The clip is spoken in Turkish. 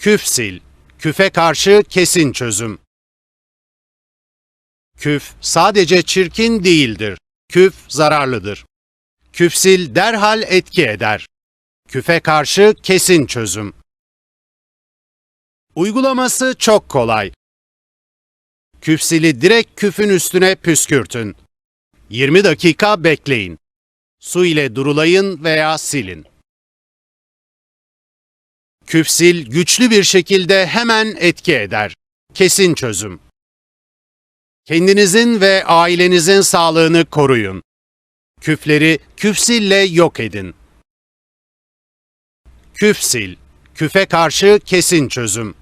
Küfsil, küfe karşı kesin çözüm. Küf sadece çirkin değildir. Küf zararlıdır. Küfsil derhal etki eder. Küfe karşı kesin çözüm. Uygulaması çok kolay. Küfsili direkt küfün üstüne püskürtün. 20 dakika bekleyin. Su ile durulayın veya silin. Küfsil güçlü bir şekilde hemen etki eder. Kesin çözüm. Kendinizin ve ailenizin sağlığını koruyun. Küfleri küfsille yok edin. Küfsil, küfe karşı kesin çözüm.